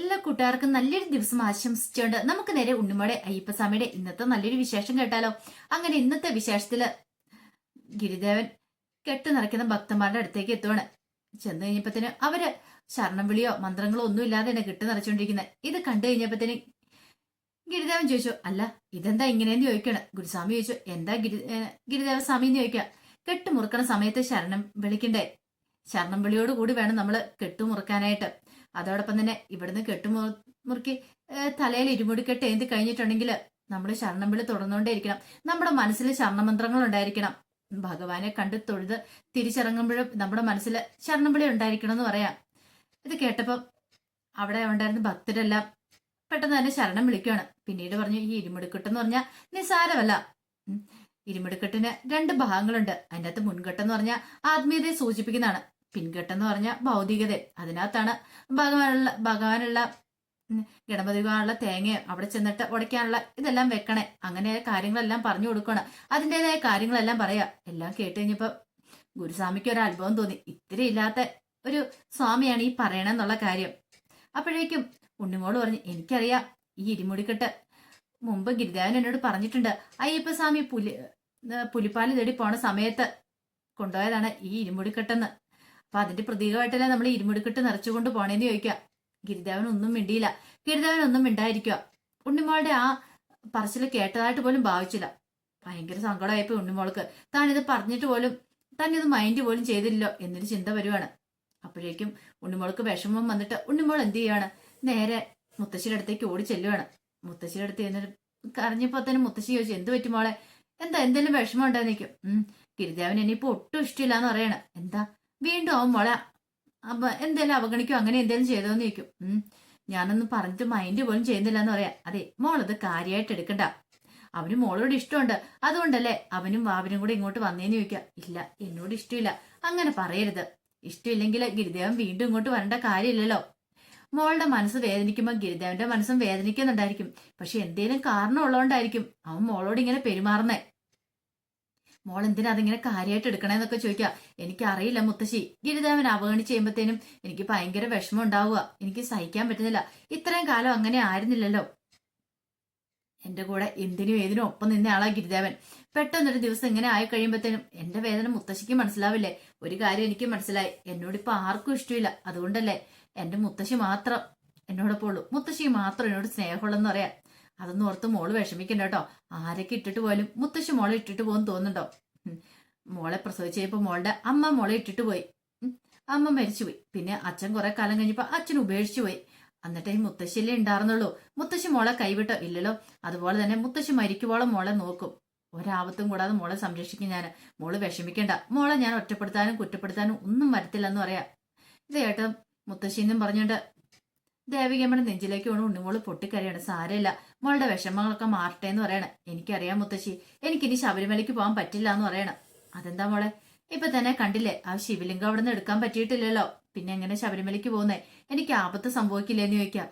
എല്ലാ കൂട്ടുകാർക്കും നല്ലൊരു ദിവസം ആശംസിച്ചുകൊണ്ട് നമുക്ക് നേരെ ഉണ്ണുമോടെ അയ്യപ്പസ്വാമിയുടെ ഇന്നത്തെ നല്ലൊരു വിശേഷം കേട്ടാലോ. അങ്ങനെ ഇന്നത്തെ വിശേഷത്തിൽ ഗിരിദേവൻ കെട്ട് നിറയ്ക്കുന്ന ഭക്തന്മാരുടെ അടുത്തേക്ക് എത്തുവാണ്. ചെന്ന് കഴിഞ്ഞപ്പത്തിന് അവർ ശരണം വിളിയോ മന്ത്രങ്ങളോ ഒന്നും ഇല്ലാതെയാണ് കെട്ട് നിറച്ചുകൊണ്ടിരിക്കുന്നത് ഇത് കണ്ടു കഴിഞ്ഞപ്പത്തിന് ഗിരിദേവൻ ചോദിച്ചു അല്ല ഇതെന്താ ഇങ്ങനെയെന്ന് ചോദിക്കണം? ഗുരുസ്വാമി ചോദിച്ചു എന്താ ഗിരി ഗിരിദേവ സ്വാമി എന്ന് ചോദിക്കുക കെട്ട് മുറുക്കണ സമയത്ത് ശരണം വിളിക്കണ്ടേ? ശരണം വിളിയോട് കൂടി വേണം നമ്മൾ കെട്ടു മുറുക്കാനായിട്ട്. അതോടൊപ്പം തന്നെ ഇവിടുന്ന് കെട്ടുമു മുറുക്കി ഏ, തലയിൽ ഇരുമുടിക്കെട്ട് ഏന്തി കഴിഞ്ഞിട്ടുണ്ടെങ്കിൽ നമ്മൾ ശരണം വിളി തുടർന്നുകൊണ്ടേയിരിക്കണം. നമ്മുടെ മനസ്സിൽ ശരണമന്ത്രങ്ങൾ ഉണ്ടായിരിക്കണം ഭഗവാനെ കണ്ട് തൊഴുത് തിരിച്ചിറങ്ങുമ്പോഴും നമ്മുടെ മനസ്സിൽ ശരണം വിളി ഉണ്ടായിരിക്കണം എന്ന് പറയാം. ഇത് കേട്ടപ്പം അവിടെ ഉണ്ടായിരുന്ന ഭക്തരെല്ലാം പെട്ടെന്ന് തന്നെ ശരണം വിളിക്കുകയാണ് പിന്നീട് പറഞ്ഞു ഈ ഇരുമുടിക്കെട്ടെന്ന് പറഞ്ഞാൽ നിസാരമല്ല. ഇരുമുടിക്കെട്ടിന് രണ്ട് ഭാഗങ്ങളുണ്ട്. അതിന്റെ അകത്ത് മുൻകെട്ടെന്ന് പറഞ്ഞാൽ ആത്മീയതയെ സൂചിപ്പിക്കുന്നതാണ്. പിൻകെട്ടെന്ന് പറഞ്ഞ ഭൗതികത. അതിനകത്താണ് ഭഗവാനുള്ള ഭഗവാനുള്ള ഉം, ഗണപതി ഭഗവാനുള്ള തേങ്ങ അവിടെ ചെന്നിട്ട് ഉടയ്ക്കാനുള്ള ഇതെല്ലാം വെക്കണേ. അങ്ങനെ കാര്യങ്ങളെല്ലാം പറഞ്ഞു കൊടുക്കണം അതിന്റെതായ കാര്യങ്ങളെല്ലാം പറയാ. എല്ലാം കേട്ട് കഴിഞ്ഞപ്പോ ഗുരുസ്വാമിക്ക് ഒരു അത്ഭുതം തോന്നി. ഇത്തിരി ഇല്ലാത്ത ഒരു സ്വാമിയാണ് ഈ പറയണമെന്നുള്ള കാര്യം. അപ്പോഴേക്കും ഉണ്ണിമോൾ പറഞ്ഞു എനിക്കറിയാം. ഈ ഇരുമുടിക്കെട്ട് മുമ്പ് ഗിരിദേവൻ എന്നോട് പറഞ്ഞിട്ടുണ്ട്. അയ്യപ്പസ്വാമി പുലി പുലിപ്പാൽ തേടി പോണ സമയത്ത് കൊണ്ടുപോയതാണ് ഈ ഇരുമുടിക്കെട്ടെന്ന് അപ്പൊ അതിന്റെ പ്രതീകമായിട്ടല്ലേ നമ്മൾ ഇരുമുടിക്കെട്ട് നിറച്ചുകൊണ്ട് പോണേന്ന് ചോദിക്കുക ഗിരിദേവൻ ഒന്നും മിണ്ടിയില്ല. ഗിരിദേവൻ ഒന്നും മിണ്ടായിരിക്കുക ഉണ്ണിമോളുടെ ആ പറച്ചിൽ കേട്ടതായിട്ട് പോലും ഭാവിച്ചില്ല. ഭയങ്കര സങ്കടമായപ്പോ ഉണ്ണിമോൾക്ക്. താൻ ഇത് പറഞ്ഞിട്ട് പോലും താൻ ഇത് മൈൻഡ് പോലും ചെയ്തില്ലല്ലോ എന്നൊരു ചിന്ത വരുവാണ്. അപ്പോഴേക്കും ഉണ്ണിമോൾക്ക് വിഷമം വന്നിട്ട് ഉണ്ണിമോൾ എന്ത് ചെയ്യാണ് നേരെ മുത്തശ്ശിയുടെ അടുത്തേക്ക് ഓടി ചെല്ലുവാണ്. മുത്തശ്ശിയുടെ അടുത്ത് ചെന്നിട്ട് കരഞ്ഞപ്പോ തന്നെ മുത്തശ്ശി ചോദിച്ചു എന്ത് പറ്റും മോളെ? എന്താ എന്തെങ്കിലും വിഷമം ഉണ്ടായിരിക്കും ഉം ഗിരിദേവൻ ഇനിയിപ്പോ ഒട്ടും ഇഷ്ടമില്ല എന്ന് പറയണ. എന്താ? വീണ്ടും അവൻ മുള. അപ്പൊ എന്തേലും അവഗണിക്കോ അങ്ങനെ എന്തേലും ചെയ്തോന്ന് ചോദിക്കും. ഉം. ഞാനൊന്നും പറഞ്ഞിട്ട് മൈൻഡ് പോലും ചെയ്യുന്നില്ല എന്ന് പറയാം. അതെ മോളത് കാര്യമായിട്ട് എടുക്കണ്ട. അവന് മോളോട് ഇഷ്ടമുണ്ട്. അതുകൊണ്ടല്ലേ അവനും വാവനും കൂടെ ഇങ്ങോട്ട് വന്നേന്ന് ചോദിക്കാം. ഇല്ല എന്നോട് ഇഷ്ടമില്ല. അങ്ങനെ പറയരുത്. ഇഷ്ടമില്ലെങ്കിൽ ഗിരിദേവൻ വീണ്ടും ഇങ്ങോട്ട് വരേണ്ട കാര്യമില്ലല്ലോ. മോളുടെ മനസ്സ് വേദനിക്കുമ്പോൾ ഗിരിദേവന്റെ മനസ്സും വേദനിക്കുന്നുണ്ടായിരിക്കും. പക്ഷെ എന്തേലും കാരണം ഉള്ളതുകൊണ്ടായിരിക്കും അവൻ മോളോട് ഇങ്ങനെ പെരുമാറുന്നേ. മോൾ എന്തിനാ അതിങ്ങനെ കാര്യമായിട്ട് എടുക്കണേന്നൊക്കെ ചോദിക്കാം. എനിക്കറിയില്ല മുത്തശ്ശി. ഗിരിദേവൻ അവഗണിച്ച് ചെയ്യുമ്പോഴത്തേനും എനിക്ക് ഭയങ്കര വിഷമം ഉണ്ടാവുക എനിക്ക് സഹിക്കാൻ പറ്റുന്നില്ല. ഇത്രയും കാലം അങ്ങനെ ആയിരുന്നില്ലല്ലോ. എന്റെ കൂടെ എന്തിനും ഏതിനും ഒപ്പം നിന്ന ആളാ ഗിരിദേവൻ. പെട്ടെന്നൊരു ദിവസം ഇങ്ങനെ ആയി കഴിയുമ്പോഴത്തേനും എന്റെ വേദന മുത്തശ്ശിക്ക് മനസ്സിലാവില്ലേ? ഒരു കാര്യം എനിക്ക് മനസ്സിലായി. എന്നോട് ഇപ്പൊ ആർക്കും ഇഷ്ടമില്ല. അതുകൊണ്ടല്ലേ എന്റെ മുത്തശ്ശി മാത്രം എന്നോടൊപ്പം ഉള്ളൂ. മുത്തശ്ശി മാത്രം എന്നോട് സ്നേഹമുള്ളെന്ന് പറയാം അതൊന്നും ഓർത്ത് മോൾ വിഷമിക്കണ്ട കേട്ടോ. ആരൊക്കെ ഇട്ടിട്ട് പോലും മുത്തശ്ശി മോളെ ഇട്ടിട്ട് പോകുന്നു തോന്നുന്നുണ്ടോ? മോളെ പ്രസവിച്ച് കഴിഞ്ഞപ്പോ മോളുടെ അമ്മ മോളെ ഇട്ടിട്ട് പോയി. അമ്മ മരിച്ചുപോയി പിന്നെ അച്ഛൻ കുറെ കാലം കഴിഞ്ഞപ്പോ അച്ഛൻ ഉപേക്ഷിച്ചു പോയി. എന്നിട്ട് ഈ ഉണ്ടായിരുന്നുള്ളൂ മുത്തശ്ശി മോളെ കൈവിട്ടോ? ഇല്ലല്ലോ. അതുപോലെ തന്നെ മുത്തശ്ശി മരിക്കുവോളം മോളെ നോക്കും. ഒരാപത്തും കൂടാതെ മോളെ സംരക്ഷിക്കും ഞാൻ മോൾ വിഷമിക്കണ്ട. മോളെ ഞാൻ ഒറ്റപ്പെടുത്താനും കുറ്റപ്പെടുത്താനും ഒന്നും വരത്തില്ലെന്ന് പറയാം. ഇത് കേട്ടോ മുത്തശ്ശിന്നും പറഞ്ഞുകൊണ്ട് ദേവികമ്മയുടെ നെഞ്ചിലേക്ക് വീണ് ഉണ്ണിമോൾ പൊട്ടിക്കരയാണ്. സാരമില്ല. മോളുടെ വിഷമങ്ങളൊക്കെ മാറട്ടെ എന്ന് പറയണം. എനിക്കറിയാം മുത്തശ്ശി. എനിക്കിനി ശബരിമലയ്ക്ക് പോകാൻ പറ്റില്ല എന്ന് പറയണം. അതെന്താ മോളെ? ഇപ്പൊ തന്നെ കണ്ടില്ലേ ആ ശിവലിംഗം അവിടെ നിന്ന് എടുക്കാൻ പറ്റിയിട്ടില്ലല്ലോ. പിന്നെ എങ്ങനെ ശബരിമലയ്ക്ക് പോകുന്നേ? എനിക്ക് ആപത്ത് സംഭവിക്കില്ലെന്ന് ചോദിക്കാം.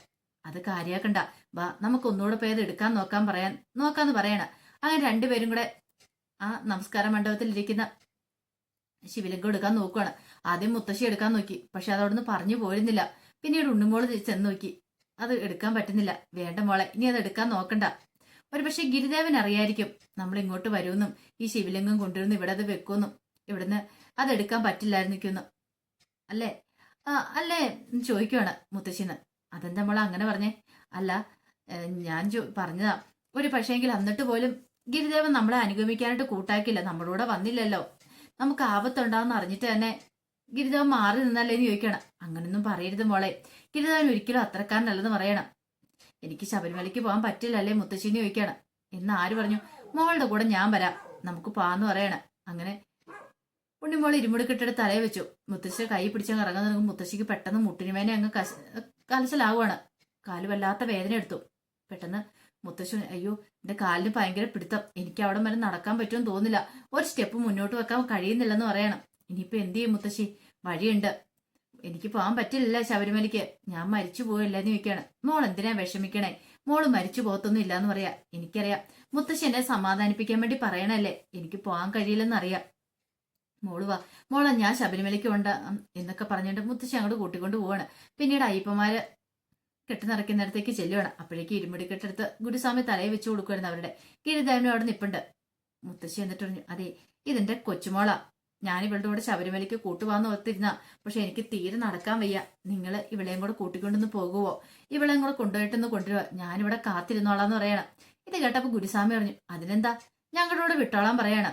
അത് കാര്യാക്കണ്ട. വാ നമുക്ക് ഒന്നുകൂടെ പോയത് എടുക്കാൻ നോക്കാൻ പറയാൻ നോക്കാന്ന് പറയണ. അങ്ങനെ രണ്ടുപേരും കൂടെ ആ നമസ്കാര മണ്ഡപത്തിൽ ഇരിക്കുന്ന ശിവലിംഗം എടുക്കാൻ നോക്കുവാണ്. ആദ്യം മുത്തശ്ശി എടുക്കാൻ നോക്കി. പക്ഷെ അതവിടുന്ന് പറഞ്ഞു പോയിരുന്നില്ല. പിന്നീട് ഉണ്ണുമോൾ ചെന്ന് നോക്കി. അത് എടുക്കാൻ പറ്റുന്നില്ല. വേണ്ട മോളെ ഇനി അത് എടുക്കാൻ നോക്കണ്ട. ഒരു പക്ഷെ ഗിരിദേവൻ അറിയായിരിക്കും നമ്മൾ ഇങ്ങോട്ട് വരുമെന്നും ഈ ശിവലിംഗം കൊണ്ടുവരുന്നു ഇവിടെ അത് വെക്കുമെന്നും ഇവിടുന്ന് അതെടുക്കാൻ പറ്റില്ലായിരുന്നിരിക്കുന്നു അല്ലേ? അല്ലേ? ചോദിക്കുവാണ് മുത്തശ്ശിന്ന്. അതെന്താ മോളെ അങ്ങനെ പറഞ്ഞേ? അല്ല ഞാൻ പറഞ്ഞതാ. ഒരു പക്ഷേങ്കിൽ എന്നിട്ട് പോലും ഗിരിദേവൻ നമ്മളെ അനുഗമിക്കാനായിട്ട് കൂട്ടാക്കില്ല നമ്മളൂടെ വന്നില്ലല്ലോ. നമുക്ക് ആപത്തുണ്ടാവുന്ന അറിഞ്ഞിട്ട് തന്നെ ഗിരിദേവൻ മാറി നിന്നല്ലേ എന്ന് ചോദിക്കണം. അങ്ങനൊന്നും പറയരുത് മോളെ. ഗിരിദേവൻ ഒരിക്കലും അത്രക്കാരനല്ലെന്ന് പറയണം. എനിക്ക് ശബരിമലയ്ക്ക് പോകാൻ പറ്റില്ല അല്ലേ മുത്തശ്ശിന്ന് ചോദിക്കണം. എന്ന് ആര് പറഞ്ഞു? മോളുടെ കൂടെ ഞാൻ വരാം. നമുക്ക് പോവാന്ന് പറയണം. അങ്ങനെ ഉണ്ണിമോൾ ഇരുമുടിക്കെട്ടിട്ട് തലയെ വെച്ചു. മുത്തശ്ശി കൈ പിടിച്ചങ്ങ് ഇറങ്ങാൻ തുടങ്ങും മുത്തശ്ശിക്ക് പെട്ടെന്ന് മുട്ടിനുമേനെ അങ്ങ് കശ കലശലാവുകയാണ്. കാൽ വല്ലാത്ത വേദന എടുത്തു. പെട്ടെന്ന് മുത്തശ്ശി അയ്യോ എന്റെ കാലിന് ഭയങ്കര പിടുത്തം. എനിക്ക് അവിടെ വരെ നടക്കാൻ പറ്റുമെന്ന് തോന്നില്ല ഒരു സ്റ്റെപ്പ് മുന്നോട്ട് വെക്കാൻ കഴിയുന്നില്ലെന്ന് പറയണം. ഇനിയിപ്പോ എന്ത് ചെയ്യും മുത്തശ്ശി? വഴിയുണ്ട്. എനിക്ക് പോകാൻ പറ്റില്ല ശബരിമലയ്ക്ക്. ഞാൻ മരിച്ചു പോയില്ലെന്ന് ചോദിക്കാണ് മോൾ എന്തിനാ വിഷമിക്കണേ? മോൾ മരിച്ചു പോകത്തൊന്നും ഇല്ലാന്ന് പറയാ. എനിക്കറിയാം. മുത്തശ്ശി എന്നെ സമാധാനിപ്പിക്കാൻ വേണ്ടി പറയണല്ലേ? എനിക്ക് പോകാൻ കഴിയില്ലെന്ന് അറിയാം. മോൾ വാ. മോളെ ഞാൻ ശബരിമലയ്ക്ക് ഉണ്ട് എന്നൊക്കെ പറഞ്ഞിട്ട് മുത്തശ്ശി അങ്ങോട്ട് കൂട്ടിക്കൊണ്ട് പോവാണ്. പിന്നീട് അയ്യപ്പന്മാര് കെട്ടുനിറയ്ക്കുന്നിടത്തേക്ക് ചെല്ലുവാണ്. അപ്പോഴേക്ക് ഇരുമുടി കെട്ടെടുത്ത് ഗുരുസ്വാമി തലയെ വെച്ച് കൊടുക്കുമായിരുന്നു അവരുടെ. ഗിരിദേവനും അവിടെ നിപ്പുണ്ട്. മുത്തശ്ശി എന്നിട്ട് പറഞ്ഞു അതെ ഇതെന്റെ കൊച്ചുമോളാ. ഞാൻ ഇവളുടെ കൂടെ ശബരിമലയ്ക്ക് കൂട്ടുപോകാന്ന് ഓർത്തിരുന്ന. പക്ഷെ എനിക്ക് തീരെ നടക്കാൻ വയ്യ. നിങ്ങൾ ഇവളെയും കൂടെ കൂട്ടിക്കൊണ്ടൊന്ന് പോകുവോ? ഇവളെയും കൂടെ കൊണ്ടുപോയിട്ടൊന്ന് കൊണ്ടുവരുവോ? ഞാനിവിടെ കാത്തിരുന്നോളാന്ന് പറയണം. ഇത് കേട്ടപ്പോ ഗുരുസ്വാമി പറഞ്ഞു അതിനെന്താ? ഞങ്ങളുടെ വിട്ടോളാൻ പറയണം.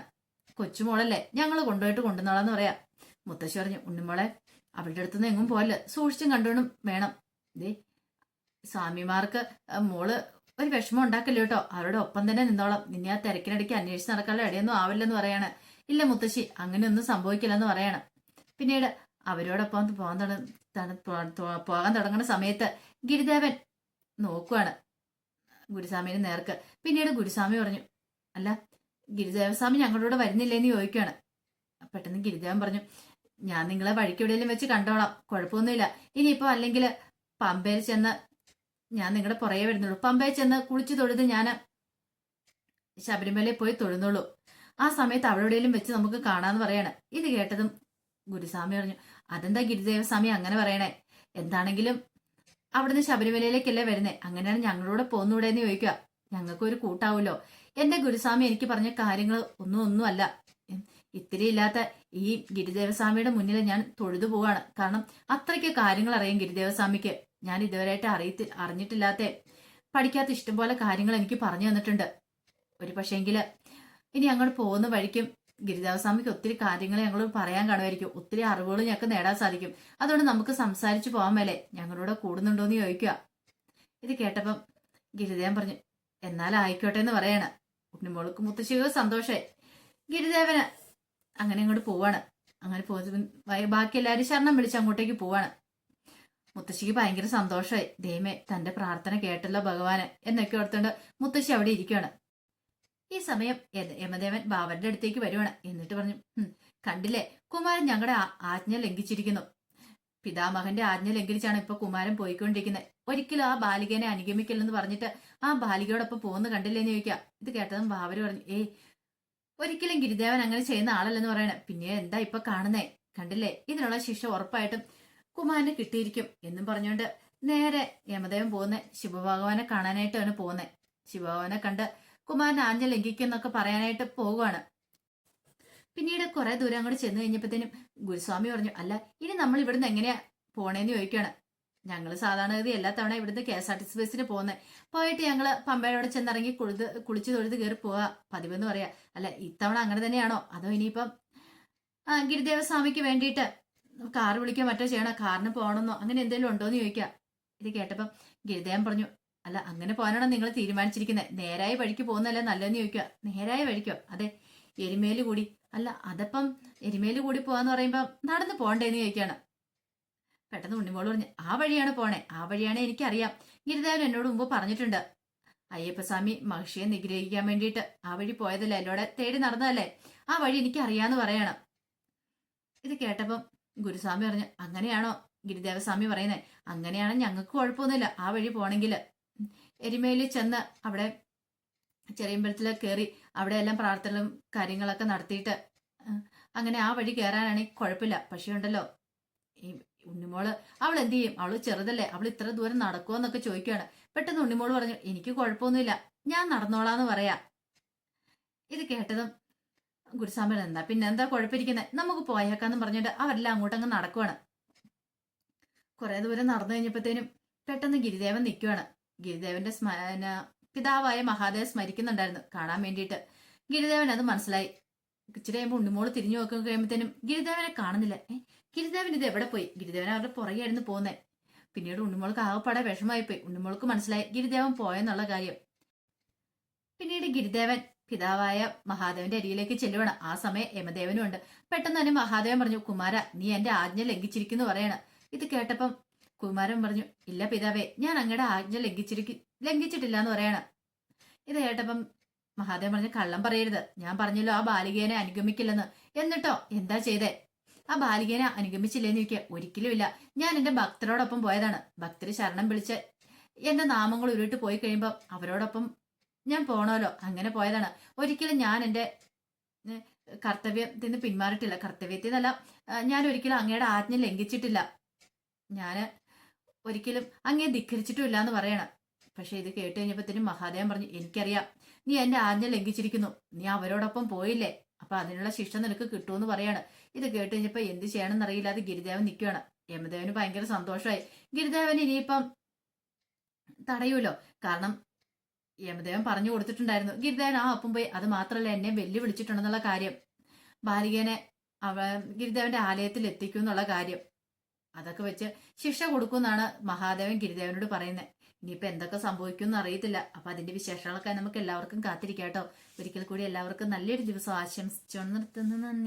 കൊച്ചുമോളല്ലേ ഞങ്ങൾ കൊണ്ടുപോയിട്ട് കൊണ്ടുവന്നോളാന്ന് പറയാ. മുത്തശ്ശി പറഞ്ഞു ഉണ്ണിമോളെ അവളുടെ അടുത്തുനിന്ന് എങ്ങും പോകല്ല സൂക്ഷിച്ചും കണ്ടുകൊണ്ടും വേണം. ദേ സ്വാമിമാർക്ക് മോൾ ഒരു വിഷമം ഉണ്ടാക്കല്ലോ കേട്ടോ അവരുടെ ഒപ്പം തന്നെ നിന്നോളാം. നിന്നെ ആ തിരക്കിനിടയ്ക്ക് അന്വേഷിച്ച് നടക്കാനുള്ള ഇടയൊന്നും ആവില്ലെന്ന് പറയാണ്. ഇല്ല മുത്തശ്ശി അങ്ങനെയൊന്നും സംഭവിക്കില്ലെന്ന് പറയണം. പിന്നീട് അവരോടൊപ്പം പോകാൻ പോകാൻ തുടങ്ങുന്ന സമയത്ത് ഗിരിദേവൻ നോക്കുവാണ് ഗുരുസ്വാമിന് നേർക്ക്. പിന്നീട് ഗുരുസ്വാമി പറഞ്ഞു അല്ല ഗിരിദേവസ്വാമി ഞങ്ങളുടെ വരുന്നില്ലേന്ന് ചോദിക്കുകയാണ് പെട്ടെന്ന് ഗിരിദേവൻ പറഞ്ഞു ഞാൻ നിങ്ങളെ വഴിക്ക് എവിടെയെങ്കിലും വെച്ച് കണ്ടോളാം കുഴപ്പമൊന്നുമില്ല. ഇനിയിപ്പോ അല്ലെങ്കിൽ പമ്പയിൽ ചെന്ന് ഞാൻ നിങ്ങളുടെ പുറകെ വരുന്നുള്ളൂ. പമ്പയിൽ ചെന്ന് കുളിച്ചു തൊഴുത് ഞാൻ ശബരിമലയിൽ പോയി തൊഴുന്നുള്ളൂ ആ സമയത്ത് അവിടെ വെച്ച് നമുക്ക് കാണാന്ന് പറയാണ്. ഇത് കേട്ടതും ഗുരുസ്വാമി പറഞ്ഞു അതെന്താ ഗിരിദേവസ്വാമി അങ്ങനെ പറയണേ? എന്താണെങ്കിലും അവിടുന്ന് ശബരിമലയിലേക്കല്ലേ വരുന്നേ? അങ്ങനെയാണ് ഞങ്ങളോട് പോകുന്നൂടെ എന്ന് ചോദിക്കുക. ഞങ്ങൾക്ക് ഒരു കൂട്ടാവൂലോ എന്റെ ഗുരുസ്വാമി എനിക്ക് പറഞ്ഞ കാര്യങ്ങൾ ഒന്നും ഒന്നുമല്ല ഇത്തിരി ഇല്ലാത്ത ഈ ഗിരിദേവസ്വാമിയുടെ മുന്നിൽ ഞാൻ തൊഴുതു പോവാണ്. കാരണം അത്രയ്ക്ക് കാര്യങ്ങൾ അറിയാം ഗിരിദേവസ്വാമിക്ക്. ഞാൻ ഇതുവരെയായിട്ട് അറിയത്തി അറിഞ്ഞിട്ടില്ലാത്ത പഠിക്കാത്ത ഇഷ്ടംപോലെ കാര്യങ്ങൾ എനിക്ക് പറഞ്ഞു തന്നിട്ടുണ്ട്. ഒരു പക്ഷേങ്കിൽ ഇനി അങ്ങോട്ട് പോകുന്ന വഴിക്കും ഗിരിദേവസ്വാമിക്ക് ഒത്തിരി കാര്യങ്ങൾ ഞങ്ങൾ പറയാൻ കാണുമായിരിക്കും. ഒത്തിരി അറിവുകൾ ഞങ്ങൾക്ക് നേടാൻ സാധിക്കും. അതുകൊണ്ട് നമുക്ക് സംസാരിച്ചു പോകാൻ മേലെ ഞങ്ങളോട് കൂടുന്നുണ്ടോ എന്ന് ചോദിക്കുക. ഇത് കേട്ടപ്പം ഗിരിദേവൻ പറഞ്ഞു എന്നാൽ ആയിക്കോട്ടെ എന്ന് പറയാണ്. ഉണ്ണിമോൾക്ക് മുത്തശ്ശിക്ക് സന്തോഷമായി ഗിരിദേവന് അങ്ങനെ അങ്ങോട്ട് പോവാണ്. അങ്ങനെ പോയി ബാക്കി എല്ലാവരും ശരണം വിളിച്ച് അങ്ങോട്ടേക്ക് പോവാണ്. മുത്തശ്ശിക്ക് ഭയങ്കര സന്തോഷമായി ദൈവമേ തന്റെ പ്രാർത്ഥന കേട്ടല്ലോ ഭഗവാന്. എന്നൊക്കെ ഓർത്തുകൊണ്ട് മുത്തശ്ശി അവിടെ ഇരിക്കുകയാണ് ഈ സമയം യമദേവൻ ബാബന്റെ അടുത്തേക്ക് വരുവാണ്. എന്നിട്ട് പറഞ്ഞു കണ്ടില്ലേ? കുമാരൻ ഞങ്ങളുടെ ആജ്ഞ ലംഘിച്ചിരിക്കുന്നു. പിതാമഹന്റെ ആജ്ഞ ലംഘിച്ചാണ് ഇപ്പൊ കുമാരൻ പോയിക്കൊണ്ടിരിക്കുന്നത് ഒരിക്കലും ആ ബാലികനെ അനുഗമിക്കില്ലെന്ന് പറഞ്ഞിട്ട് ആ ബാലികയോടൊപ്പം പോകുന്ന കണ്ടില്ലേന്ന് ചോദിക്കുക ഇത് കേട്ടതും ബാബര് പറഞ്ഞു ഏയ് ഒരിക്കലും ഗിരിദേവൻ അങ്ങനെ ചെയ്യുന്ന ആളല്ലെന്ന് പറയണേ. പിന്നെ എന്താ ഇപ്പൊ കാണുന്നേ? കണ്ടില്ലേ? ഇതിനുള്ള ശിക്ഷ ഉറപ്പായിട്ടും കുമാരന് കിട്ടിയിരിക്കും. എന്നും പറഞ്ഞുകൊണ്ട് നേരെ യമദേവൻ പോകുന്ന. ശിവഭഗവാനെ കാണാനായിട്ടാണ് പോകുന്നത് ശിവഭഗവാനെ കണ്ട് കുമാരൻ ആഞ്ഞ ലംഘിക്കുന്നൊക്കെ പറയാനായിട്ട് പോവുകയാണ്. പിന്നീട് കുറെ ദൂരം അങ്ങോട്ട് ചെന്ന് കഴിഞ്ഞപ്പോഴത്തേനും ഗുരുസ്വാമി പറഞ്ഞു അല്ല ഇനി നമ്മൾ ഇവിടുന്ന് എങ്ങനെയാ പോണേന്ന് ചോദിക്കുകയാണ്. ഞങ്ങൾ സാധാരണഗതി എല്ലാ തവണ ഇവിടുന്ന് K S R T C ബസ്സിന് പോകുന്നത് പോയിട്ട് ഞങ്ങൾ പമ്പയുടെ ചെന്നിറങ്ങി കുളിത് കുളിച്ച് തൊഴുത് കയറി പോവാ. പതിവെന്ന് പറയാ. അല്ല ഇത്തവണ അങ്ങനെ തന്നെയാണോ? അതോ ഇനിയിപ്പം ഗിരിദേവസ്വാമിക്ക് വേണ്ടിയിട്ട് കാർ വിളിക്കാൻ മറ്റോ ചെയ്യണോ? കാറിന് പോകണമെന്നോ അങ്ങനെ എന്തെങ്കിലും ഉണ്ടോ എന്ന് ചോദിക്കുക ഇത് കേട്ടപ്പം ഗിരിദേവൻ പറഞ്ഞു അല്ല അങ്ങനെ പോകാനാണോ നിങ്ങൾ തീരുമാനിച്ചിരിക്കുന്നത് നേരായ വഴിക്ക് പോകുന്നല്ലേ നല്ലതെന്ന് ചോദിക്കുക. നേരായ വഴിക്കോ? അതെ എരുമേൽ കൂടി. അല്ല അതപ്പം എരുമേൽ കൂടി പോവാന്ന് പറയുമ്പോൾ നടന്ന് പോകണ്ടേന്ന് ചോദിക്കുകയാണ് പെട്ടെന്ന് ഉണ്ണിമോൾ പറഞ്ഞു ആ വഴിയാണ് പോണേ. ആ വഴിയാണ് എനിക്കറിയാം. ഗിരിദേവൻ എന്നോട് മുമ്പ് പറഞ്ഞിട്ടുണ്ട്. അയ്യപ്പസ്വാമി മഹിഷിയെ നിഗ്രഹിക്കാൻ വേണ്ടിയിട്ട് ആ വഴി പോയതല്ലേ? എന്നോട് തേടി നടന്നതല്ലേ? ആ വഴി എനിക്ക് അറിയാന്ന് പറയണം. ഇത് കേട്ടപ്പം ഗുരുസ്വാമി പറഞ്ഞു അങ്ങനെയാണോ? ഗിരിദേവസ്വാമി പറയുന്നത് അങ്ങനെയാണ് ഞങ്ങൾക്ക് കുഴപ്പമൊന്നുമില്ല. ആ വഴി പോണെങ്കിൽ എരുമേലി ചെന്ന് അവിടെ ചെറിയമ്പലത്തിൽ കയറി അവിടെ എല്ലാം പ്രാർത്ഥനകളും കാര്യങ്ങളൊക്കെ നടത്തിയിട്ട് അങ്ങനെ ആ വഴി കയറാനാണെങ്കിൽ കുഴപ്പമില്ല. പക്ഷേ ഉണ്ടല്ലോ ഈ ഉണ്ണിമോൾ അവൾ എന്ത് ചെയ്യും? അവൾ ചെറുതല്ലേ അവൾ ഇത്ര ദൂരം നടക്കുമോ എന്നൊക്കെ ചോദിക്കുകയാണ്. പെട്ടെന്ന് ഉണ്ണിമോൾ പറഞ്ഞു എനിക്ക് കുഴപ്പമൊന്നുമില്ല ഞാൻ നടന്നോളാന്ന് പറയാ. ഇത് കേട്ടതും ഗുരുസ്വാമി എന്താ പിന്നെ എന്താ കുഴപ്പമിരിക്കുന്നത് നമുക്ക് പോയേക്കാന്ന് പറഞ്ഞിട്ട് അവരെല്ലാം അങ്ങോട്ടങ്ങ് നടക്കുവാണ്. കുറെ ദൂരം നടന്നു കഴിഞ്ഞപ്പോഴത്തേനും പെട്ടെന്ന് ഗിരിദേവൻ നിൽക്കുവാണ് ഗിരിദേവന്റെ സ്മരണ പിതാവായ മഹാദേവൻ സ്മരിക്കുന്നുണ്ടായിരുന്നു. കാണാൻ വേണ്ടിയിട്ട്. ഗിരിദേവൻ അത് മനസ്സിലായി. ഇച്ചിരി കഴിയുമ്പോൾ ഉണ്ണിമോൾ തിരിഞ്ഞു നോക്കാൻ കഴിയുമ്പോഴത്തേനും ഗിരിദേവനെ കാണുന്നില്ല. ഗിരിദേവൻ ഇത് എവിടെ പോയി? ഗിരിദേവൻ അവരുടെ പുറകെയായിരുന്നു പോകുന്നത് പിന്നീട് ഉണ്ണിമോൾക്ക് ആകപ്പാടെ വിഷമായി പോയി. ഉണ്ണിമോൾക്ക് മനസ്സിലായി ഗിരിദേവൻ പോയെന്നുള്ള കാര്യം. പിന്നീട് ഗിരിദേവൻ പിതാവായ മഹാദേവന്റെ അരിയിലേക്ക് ചെല്ലുവാണ്. ആ സമയം യമദേവനും ഉണ്ട് പെട്ടെന്ന് തന്നെ മഹാദേവൻ പറഞ്ഞു കുമാര നീ എന്റെ ആജ്ഞ ലംഘിച്ചിരിക്കുന്നു പറയണം. ഇത് കേട്ടപ്പം കുമാരൻ പറഞ്ഞു ഇല്ല പിതാവേ ഞാൻ അങ്ങയുടെ ആജ്ഞ ലംഘിച്ചിരിക്കു ലംഘിച്ചിട്ടില്ല എന്ന് പറയണം. ഇത് കേട്ടപ്പം മഹാദേവൻ പറഞ്ഞു കള്ളം പറയരുത്. ഞാൻ പറഞ്ഞല്ലോ ആ ബാലികേനെ അനുഗമിക്കില്ലെന്ന്. എന്നിട്ടോ എന്താ ചെയ്തേ? ആ ബാലികേനെ അനുഗമിച്ചില്ലേന്ന് ചോദിക്കുക ഒരിക്കലും ഇല്ല. ഞാൻ എന്റെ ഭക്തരോടൊപ്പം പോയതാണ്. ഭക്തര് ശരണം വിളിച്ച് എന്റെ നാമങ്ങൾ ഉരുട്ട് പോയി കഴിയുമ്പോൾ അവരോടൊപ്പം ഞാൻ പോണല്ലോ അങ്ങനെ പോയതാണ്. ഒരിക്കലും ഞാൻ എന്റെ കർത്തവ്യത്തിന് നിന്ന് പിന്മാറിയിട്ടില്ല. കർത്തവ്യത്തിൽ നിന്നല്ല ഞാൻ ഒരിക്കലും അങ്ങയുടെ ആജ്ഞ ലംഘിച്ചിട്ടില്ല. ഞാൻ ഒരിക്കലും അങ്ങേ ധിക്കരിച്ചിട്ടുമില്ല എന്ന് പറയണം. പക്ഷെ ഇത് കേട്ട് കഴിഞ്ഞപ്പോഴത്തേനും മഹാദേവൻ പറഞ്ഞു എനിക്കറിയാം. നീ എന്റെ ആജ്ഞ ലംഘിച്ചിരിക്കുന്നു. നീ അവരോടൊപ്പം പോയില്ലേ? അപ്പൊ അതിനുള്ള ശിക്ഷ നിനക്ക് കിട്ടുമെന്ന് പറയാണ്. ഇത് കേട്ട് കഴിഞ്ഞപ്പോ എന്ത് ചെയ്യണമെന്ന് എന്നറിയില്ലാതെ ഗിരിദേവൻ നിൽക്കുകയാണ്. യമദേവന് ഭയങ്കര സന്തോഷമായി. ഗിരിദേവൻ ഇനിയിപ്പം തടയൂലോ? കാരണം യമദേവൻ പറഞ്ഞു കൊടുത്തിട്ടുണ്ടായിരുന്നു. ഗിരിദേവൻ ആ അപ്പം പോയി. അത് മാത്രമല്ല എന്നെ വെല്ലുവിളിച്ചിട്ടുണ്ടെന്നുള്ള കാര്യം. ബാലികനെ അവ ഗിരിദേവന്റെ ആലയത്തിൽ എത്തിക്കും എന്നുള്ള കാര്യം. അതൊക്കെ വെച്ച് ശിക്ഷ കൊടുക്കുമെന്നാണ് മഹാദേവൻ ഗിരിദേവനോട് പറയുന്നത് ഇനിയിപ്പോ എന്തൊക്കെ സംഭവിക്കുമെന്ന് അറിയത്തില്ല. അപ്പൊ അതിന്റെ വിശേഷങ്ങളൊക്കെ നമുക്ക് എല്ലാവർക്കും കാത്തിരിക്കാം കേട്ടോ. ഒരിക്കൽ കൂടി എല്ലാവർക്കും നല്ലൊരു ദിവസം ആശംസിച്ചു നിർത്തുന്നു. നന്ദി.